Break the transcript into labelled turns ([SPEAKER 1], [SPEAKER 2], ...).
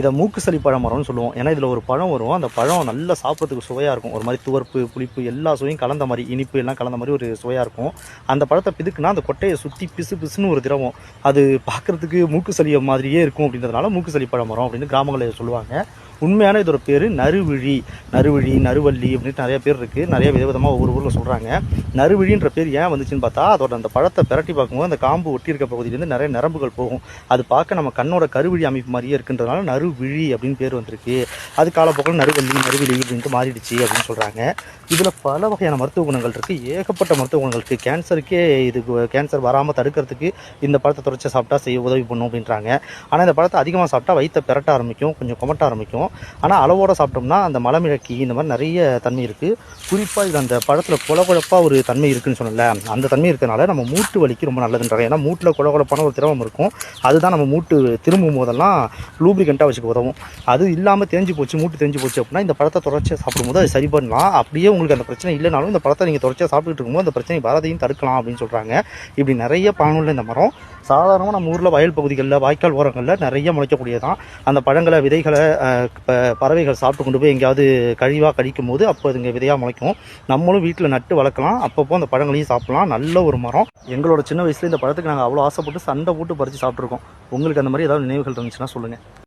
[SPEAKER 1] இதை மூக்கு சளி பழமரம்னு சொல்லுவோம். ஏன்னா இதில் ஒரு பழம் வரும். அந்த பழம் நல்லா சாப்பிட்றதுக்கு சுவையாக இருக்கும். ஒரு மாதிரி துவர்ப்பு புளிப்பு எல்லா சுவையும் கலந்த மாதிரி இனிப்பு எல்லாம் கலந்த மாதிரி ஒரு சுவையாக இருக்கும். அந்த பழத்தை பிதுக்குனா அந்த கொட்டையை சுற்றி பிசு பிசுன்னு ஒரு திரவம். அது பார்க்குறதுக்கு மூக்கு சளி மாதிரியே இருக்கும் அப்படின்றதுனால மூக்கு சளி பழமரம் அப்படின்னு கிராமங்களில் சொல்லுவாங்க. உண்மையான இதோட பேர் நறுவிழி. நறுவிழி நறுவள்ளி அப்படின்ட்டு நிறைய பேர் இருக்குது நிறைய விதவிதமாக ஒவ்வொரு ஊரில் சொல்கிறாங்க நறுவிழின்ற பேர் ஏன் வந்துச்சுன்னு பார்த்தா அதோட அந்த பழத்தை பிரட்டி பார்க்கும்போது அந்த காம்பு ஒட்டி இருக்க பகுதியிலேருந்து நிறைய நரம்புகள் போகும். அது பார்க்க நம்ம கண்ணோட கருவிழி அமைப்பு மாதிரியே இருக்குன்றதுனால நறுவிழி அப்படின்னு பேர் வந்திருக்கு. அது காலப்போக்கில் நறுவள்ளி நறுவிழி அப்படின்ட்டு மாறிடுச்சு அப்படின்னு சொல்கிறாங்க இதில் பல வகையான மருத்துவ குணங்கள் இருக்குது ஏகப்பட்ட மருத்துவ குணங்கள் இருக்குது கேன்சருக்கே இது கேன்சர் வராமல் தடுக்கிறதுக்கு இந்த பழத்தை துறைச்சி சாப்பிட்டா செய்ய உதவி பண்ணும் அப்படின்றாங்க. ஆனால் இந்த பழத்தை அதிகமாக சாப்பிட்டா வயிற்றை பெரட்ட ஆரம்பிக்கும் கொஞ்சம் குமட்ட ஆரம்பிக்கும். ஆனால் அளவோட சாப்பிட்டோம்னா அந்த மலமிழக்கி இந்த மாதிரி நிறைய தன்மை இருக்குது குறிப்பாக இது அந்த பழத்தில் குழகுழப்பாக ஒரு தன்மை இருக்குதுன்னு சொன்னல அந்த தன்மை இருக்கிறனால நம்ம மூட்டு வலிக்கு ரொம்ப நல்லதுன்றாங்க. ஏன்னா மூட்டில் குழகுழப்பான ஒரு திரவம் இருக்கும். அதுதான் நம்ம மூட்டு திரும்பும் போதெல்லாம் லூப்ரிகண்ட்டாக வச்சுக்க உதவும். அது இல்லாமல் தெரிஞ்சு போச்சு மூட்டு தெரிஞ்சு போச்சு அப்படின்னா இந்த பழத்தை தொடர்ச்சியாக சாப்பிடும்போது அது சரி பண்ணலாம். அப்படியே உங்களுக்கு அந்த பிரச்சனை இல்லைனாலும் இந்த பழத்தை நீங்கள் தொடர்ச்சியாக சாப்பிட்டுட்டு இருக்கும்போது அந்த பிரச்சனை வரதையும் தடுக்கலாம் அப்படின்னு சொல்கிறாங்க இப்படி நிறைய பயனுள்ள இந்த மரம் சாதாரணமாக நம்ம ஊரில் வயல் பகுதிகளில் வாய்க்கால் ஓரங்களில் நிறைய முளைக்கக்கூடியதான் அந்த பழங்களை விதைகளை இப்போ பறவைகள் சாப்பிட்டு கொண்டு போய் எங்கேயாவது கழிவாக கழிக்கும் போது அப்போ அதுங்க விதையாக முளைக்கும். நம்மளும் வீட்டில் நட்டு வளர்க்கலாம். அப்பப்போ அந்த பழங்களையும் சாப்பிடலாம். நல்ல ஒரு மரம். எங்களோட சின்ன வயசுல இந்த பழத்துக்கு நாங்கள் அவ்வளோ ஆசைப்பட்டு சண்டை போட்டு பறித்து சாப்பிட்ருக்கோம் உங்களுக்கு அந்த மாதிரி ஏதாவது நினைவுகள் இருந்துச்சுன்னா சொல்லுங்கள்